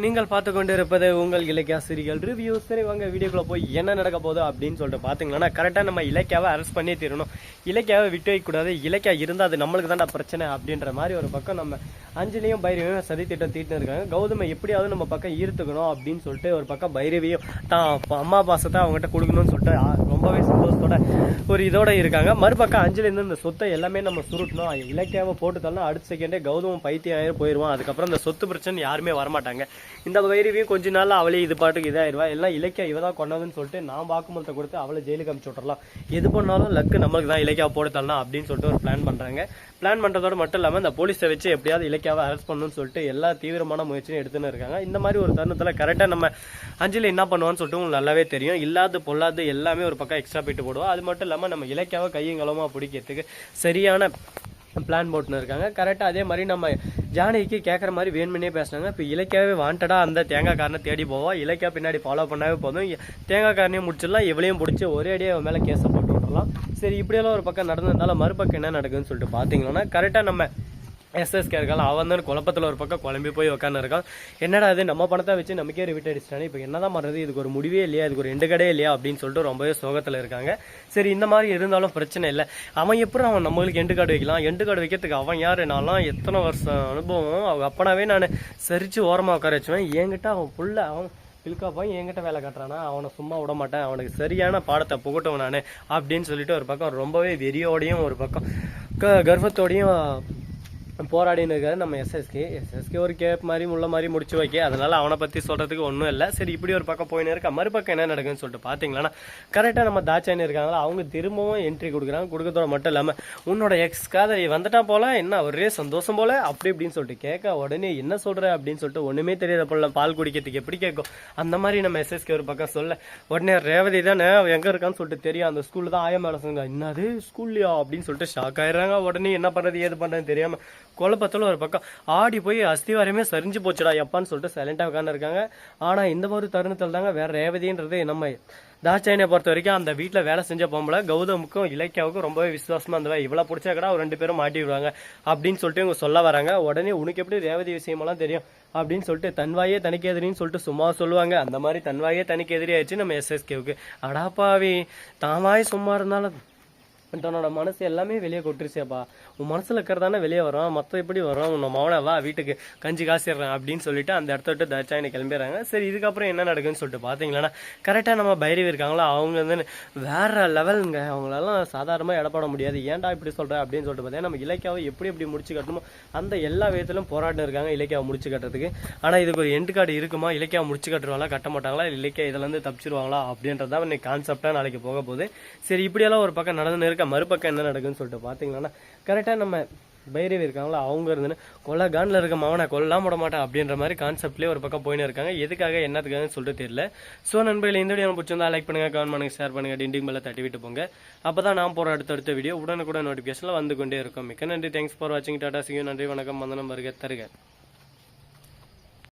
நீங்கள் பார்த்து கொண்டு இருப்பது உங்கள் இலக்கியா சிறிகள் ரிவ்யூ சரி வாங்க வீடியோக்குள்ள போய் என்ன நடக்க போகுது அப்படின்னு சொல்லிட்டு பார்த்தீங்கன்னா கரெக்டாக நம்ம இலக்கியாவை அரெஸ்ட் பண்ணி தீரணும். இலக்கியாவை விட்டு வைக்கக்கூடாது இலக்கியா இருந்தால் அது நம்மளுக்கு தான்டா பிரச்சனை அப்படின்ற மாதிரி ஒரு பக்கம் நம்ம அஞ்சலியும் பைரவியும் சதி திட்டம் தீட்டு இருக்காங்க. கௌதமை எப்படியாவது நம்ம பக்கம் ஈர்த்துக்கணும் அப்படின்னு சொல்லிட்டு ஒரு பக்கம் பைரவியும் தான் அம்மா பாசத்தை அவங்ககிட்ட கொடுக்கணும்னு சொல்லிட்டு ரொம்பவே சந்தோஷத்தோட ஒரு இதோட இருக்காங்க. மறுபக்கம் அஞ்சலிருந்து இந்த சொத்தை எல்லாமே நம்ம சுருட்டணும். இலக்கியாவை போட்டு தரலாம் அடுத்த செகண்டே கௌதமம் பைத்தியம் ஆயிரம் போயிடுவான் அதுக்கப்புறம் இந்த சொத்து பிரச்சனை யாருமே வரமாட்டாங்க. இந்த வைரவியும் கொஞ்ச நாள் அவளே இது பாட்டுக்கு இதாயிருவா. எல்லாம் இலக்கியா இவ தான் கொண்டதுன்னு சொல்லிட்டு நான் வாக்குமூலத்தை கொடுத்து அவளை ஜெயிலுக்கு அனுப்பிச்சு விட்றலாம் எது பண்ணாலும் லக்கு நம்மளுக்கு தான் இலக்கியா போட்டு தரலாம் அப்படின்னு சொல்லிட்டு ஒரு பிளான் பண்றாங்க. பிளான் பண்றதோட மட்டும் இல்லாமல் இந்த போலீஸை வச்சு எப்படியாவது இலக்கியாவை அரெஸ்ட் பண்ணணும்னு சொல்லிட்டு எல்லா தீவிரமான முயற்சியும் எடுத்துன்னு இருக்காங்க. இந்த மாதிரி ஒரு தருணத்தில் கரெக்டாக நம்ம அஞ்சலி என்ன பண்ணுவான்னு சொல்லிட்டு உங்களுக்கு நல்லாவே தெரியும். இல்லாத பொல்லாது எல்லாமே ஒரு பக்கம் எக்ஸ்ட்ரா போயிட்டு போடுவோம் அது மட்டும் இல்லாமல் நம்ம இலக்கியாவை கையும் பிடிக்கிறதுக்கு சரியான பிளான் போட்டுன்னு இருக்காங்க. கரெக்டாக அதே மாதிரி நம்ம ஜானகிக்கு கேட்குற மாதிரி வேணுமனே பேசுனாங்க. இப்போ இலக்கியாவே வாண்டடாக அந்த தேங்காய் காரனை தேடி போவோம் இலக்கியா பின்னாடி ஃபாலோ பண்ணாவே போதும். தேங்காய் காரனையும் முடிச்சிடலாம். இவளையும் பிடிச்சி ஒரே அடியே மேலே கேஸை போட்டு விட்டுறலாம் சரி இப்படியெல்லாம் ஒரு பக்கம் நடந்திருந்தாலும் மறுபக்கம் என்ன நடக்குதுன்னு சொல்லிட்டு பார்த்தீங்கன்னா கரெக்டாக நம்ம எஸ்எஸ்கே இருக்காள் அவன் தான் குழப்பத்தில் ஒரு பக்கம் குழம்பி போய் உட்காந்து இருக்கான். என்னடா இது நம்ம பணத்தை வச்சு நமக்கே ரிவிட் அடிச்சிட்டானே இப்போ என்னதான் பண்ணுறது இதுக்கு ஒரு முடிவே இல்லையா? இதுக்கு ஒரு எண்டு கடையே இல்லையா? அப்படின்னு சொல்லிட்டு ரொம்பவே சோகத்தில் இருக்காங்க. சரி இந்த மாதிரி இருந்தாலும் பிரச்சனை இல்லை. அவன் எப்படி அவன் நம்மளுக்கு எண்டு கார்டு வைக்கலாம்? எண்டு கார்டு வைக்கிறதுக்கு அவன் யார்? நான்லாம் எத்தனை வருஷம் அனுபவம். அவங்க அப்பனாவே நான் சரிச்சு ஓரமாக உட்கார வச்சுவேன் என்கிட்ட அவன் புள்ள அவன் பில்கா போய் என்கிட்ட வேலை கட்டுறானா? அவனை சும்மா விட மாட்டேன். அவனுக்கு சரியான பாடத்தை புகட்டும் நான். அப்படின்னு சொல்லிட்டு ஒரு பக்கம் ரொம்பவே வெறியோடையும் ஒரு பக்கம் க- கர்வத்தோடையும் போராடின்னு இருக்காரு நம்ம எஸ்எஸ்கே எஸ்எஸ்கே ஒரு கேப் மாதிரி உள்ள மாதிரி முடிச்சு வைக்க. அதனால அவனை பத்தி சொல்றதுக்கு ஒன்றும் இல்லை. சரி இப்படி ஒரு பக்கம் போயின்னு இருக்கா? மறுபக்கம் என்ன நடக்குன்னு சொல்லிட்டு பார்த்தீங்களா கரெக்டாக நம்ம தாச்சானி இருக்காங்களா? அவங்க திரும்பவும் என்ட்ரி கொடுக்குறாங்க. கொடுக்கறதோட மட்டும் இல்லாமல் உன்னோட எக்ஸ் காதலி வந்துட்டா போல என்ன? ஒரே சந்தோஷம் போல? அப்படி இப்படின்னு சொல்லிட்டு கேட்க உடனே என்ன சொல்ற அப்படின்னு சொல்லிட்டு ஒண்ணுமே தெரியாத போல பால் குடிக்கிறதுக்கு எப்படி கேட்கும்? அந்த மாதிரி நம்ம எஸ்எஸ்கே ஒரு பக்கம் சொல்ல. உடனே ரேவதி தானே அவ எங்க இருக்கான்னு சொல்லிட்டு தெரியும். அந்த ஸ்கூல்ல தான் ஆயா சொன்னாங்க என்னது ஸ்கூல்லையா அப்படின்னு சொல்லிட்டு ஷாக் ஆயிடுறாங்க. உடனே என்ன பண்றது ஏது பண்றதுன்னு தெரியாம குழப்பத்தில் ஒரு பக்கம். ஆடி போய் அஸ்திவாரமே சரிஞ்சு போச்சுடா எப்பான்னு சொல்லிட்டு சைலண்டாக உட்காந்துருக்காங்க ஆனால் இந்த மாதிரி தருணத்தில் தாங்க வேற ரேவதின்றது நம்ம தாட்சாயனை பொறுத்த வரைக்கும் அந்த வீட்டில் வேலை செஞ்ச பொம்பளை கௌதமுக்கும் இலக்கியாவுக்கும் ரொம்பவே விசுவாசமாக இருந்தவா. இவ்வளோ பிடிச்சா கூட அவர் ரெண்டு பேரும் மாட்டி விடுவாங்க அப்படின்னு சொல்லிட்டு இவங்க சொல்ல வராங்க. உடனே உனக்கு எப்படி ரேவதி விஷயமெல்லாம் தெரியும்? அப்படின்னு சொல்லிட்டு தன்வாயே தனிக்கு எதிரின்னு சொல்லிட்டு சும்மா சொல்லுவாங்க. அந்த மாதிரி தன்வாயே தனிக்கு எதிரி ஆயிடுச்சு நம்ம எஸ்எஸ்கேவுக்கு அடாப்பாவி தாவாய் சும்மா இருந்தாலும் தன்னோட மனசு எல்லாமே வெளியே கொட்டுருச்சேப்பா. உன் மனசுல இருக்கிறதானே வெளியே வரும் மற்ற எப்படி வரும் உன் மவனை வா வீட்டுக்கு கஞ்சி காசிடுறேன் அப்படின்னு சொல்லிட்டு அந்த இடத்த விட்டு தச்சாயினை கிளம்பிடுறாங்க. சரி இதுக்கப்புறம் என்ன நடக்குன்னு சொல்லிட்டு பார்த்தீங்களா கரெக்டாக நம்ம பைரவி இருக்காங்களா? அவங்க வந்து வேற லெவலுங்க அவங்களெல்லாம் சாதாரணமாக இடப்பட முடியாது. ஏன்டா இப்படி சொல்கிற அப்படின்னு சொல்லிட்டு பார்த்தீங்கன்னா நம்ம இலக்கியாவை எப்படி எப்படி முடிச்சு கட்டணுமோ அந்த எல்லா விதத்திலும் போராட்டம் இருக்காங்க இலக்கியாவை முடிச்சு கட்டுறதுக்கு. ஆனால் இதுக்கு ஒரு எண்டு கார்டு இருக்குமா? இலக்கியாவை முடிச்சு கட்டுருவாங்களா கட்ட மாட்டாங்களா? இல்லை இலக்கியா இதுல இருந்து தப்பிச்சிருவாங்களா? அப்படின்றதான் இன்னைக்கு கான்செப்டாக நாளைக்கு போக போகுது. சரி இப்படியெல்லாம் ஒரு பக்கம் நடந்து இருக்க மறுபக்கம் என்ன நடக்குன்னு சொல்லிட்டு பார்த்தீங்கன்னா கரெக்டாக நம்ம பைரவி இருக்காங்களா அவங்க இருந்துன்னு கொலை கான்ல இருக்க மவனை கொல்லாம் விட மாட்டேன் அப்படின்ற மாதிரி கான்செப்ட்லேயே ஒரு பக்கம் போயின்னு இருக்காங்க. எதுக்காக என்னத்துக்காகன்னு சொல்லிட்டு தெரியல. ஸோ நண்பர்கள் இந்த வீடியோ பிடிச்சிருந்தா லைக் பண்ணுங்க கமெண்ட் பண்ணுங்க ஷேர் பண்ணுங்க டிண்டிங் மேலே தட்டி விட்டு போங்க. அப்போ தான் நான் போற அடுத்தடுத்த வீடியோ உடனுக்குடன் நோட்டிஃபிகேஷன்ல வந்து கொண்டே இருக்கும். மிக்க நன்றி. தேங்க்ஸ் ஃபார் வாட்சிங் டாடா சிங்கம் நன்றி வணக்கம். வந்தனம் வருக தருக.